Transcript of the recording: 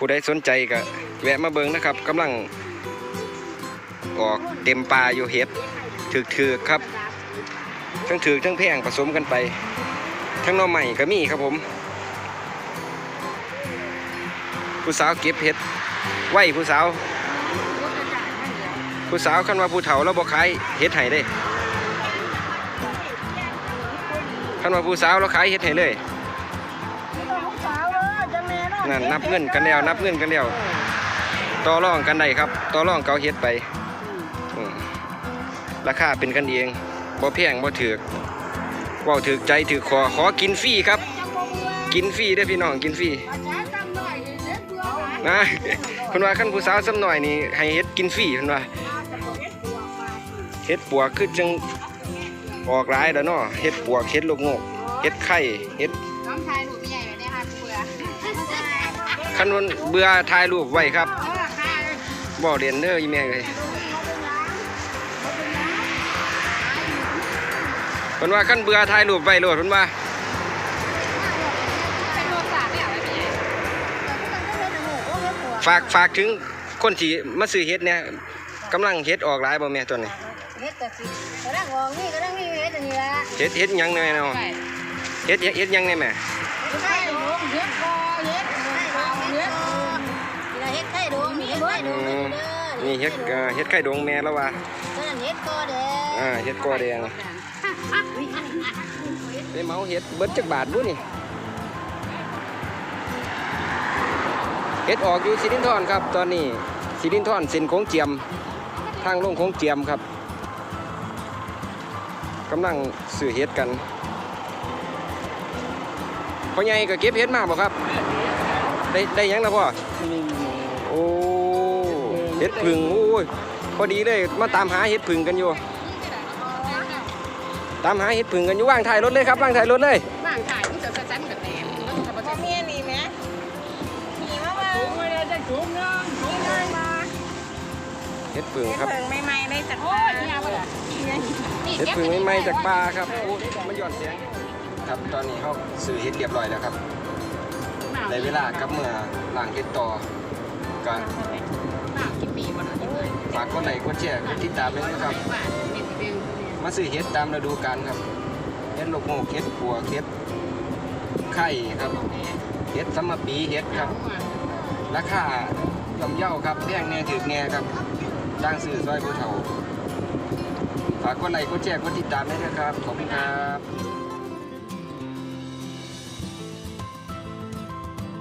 ผู้ใดสนใจก็แวะมาเบิงนะครับกำลังออกเต็มปลาอยู่เห็ดถือๆครับทั้งถือทั้งแพงผสมกันไป ทั้งน่อใหม่ก็มีครับผม ผู้สาวเก็บเห็ดไหวผู้สาว ผู้สาวคันว่าผู้เฒ่าแล้วบ่ขายเฮ็ดให้เด้คันว่าผู้สาวเราขายเฮ็ดให้เลย นั่นนับเงินกันแล้วนับเงินกันแล้วต่อรองกันได้ครับต่อรองเกาเฮ็ดไปอืมราคาเป็นกันเองบ่แพงบ่ถือกเว้าถือกใจถือคอขอกินฟรีครับ กินฟรีเด้อพี่น้องกินฟรีนะเพิ่นว่าคันผู้สาวซ้ำหน่อยนี่ให้เฮ็ดกินฟรีเพิ่นว่าเฮ็ดปวกคือจังออกหลายแล้วเนาะเฮ็ดปวกเฮ็ดลูกโงกเฮ็ดไข่เฮ็ด คันวันเบื่อถ่ายรูปไว้ครับเออค่ะบ่เรียนเด้ออีแม่เลยเพิ่นว่าคันเบื่อถ่ายรูปไว้โลดเพิ่นว่าเป็นโรคสาเนี่ยไม่ใหญ่ฝากฝากถึงคนที่มาซื้อเฮ็ดเนี่ยกำลังเฮ็ดออกหลายบ่แม่ตัวนี้เฮ็ดแต่สิกระดังออกนี่กระดังนี่เฮ็ดอันนี้ละเฮ็ดเฮ็ดหยังแน่เนาะใช่เฮ็ดเฮ็ดเฮ็ดหยังแน่แม่ ไข่ดอืงมนี่เฮ็ดเอ่อเฮ็ดไข่ดงแม่แล้วว่าตัวนั้นเฮ็ดคอแดงอ่าเฮ็ดกอแดงไปเหมาเฮ็ดเบิดจักบาทบุนี่เฮ็ดออกอยู่สิรินธรครับ ตอนนี้สิรินธรเส้นโค้งเจียม ทางลงโค้งเจียมครับกำลังซื้อเฮ็ดกันพ่อใหญ่ก็เก็บเฮ็ดมาบ่ครับ ได้ได้หยังแล้วพ่อโอ้ เฮ็ดผึ่งโอ้ยพอดีเลยมาตามหาเฮ็ดผึ่งกันอยู่ตามหาเห็ดผึ่งกันอยู่ว่างถ่ายรถเลยครับว่างถ่ายรถเลยบ้างถ่ายที่จะสั้นๆแบบนี้แล้วจะมาพ่อเมียนี่แม่นี่มาเบิ่งถุงไม่ได้จะถุงนึงถุงนึงมาเห็ดผึ่งครับเพิ่งใหม่ๆได้จากโอ้ยเนี่ยมันเห็ดผึ่งไม่ไหม้จากปลาครับโอ้มันหย่อนเสียงครับตอนนี้เขาซื้อเห็ดเรียบร้อยแล้วครับในเวลากลับเมื่อล้างเห็ดต่อก็ หนักกี่ปีมันอะที่เคยฝากกดไลค์กดแชร์กดติดตามด้วยนะครับบาทนิดเดียวมาซื้อเห็ดตามฤดูกาลครับเห็ดลูกโมกเห็ดปัวเห็ดไข่ครับเห็ดสมปีเห็ดครับราคาย่อมเย่าครับแพงแน่ถือแน่ครับจ้างซื้อซอยผู้เฒ่า ฝากกดไลค์กดแชร์กดติดตามด้วยนะครับ ขอบคุณครับ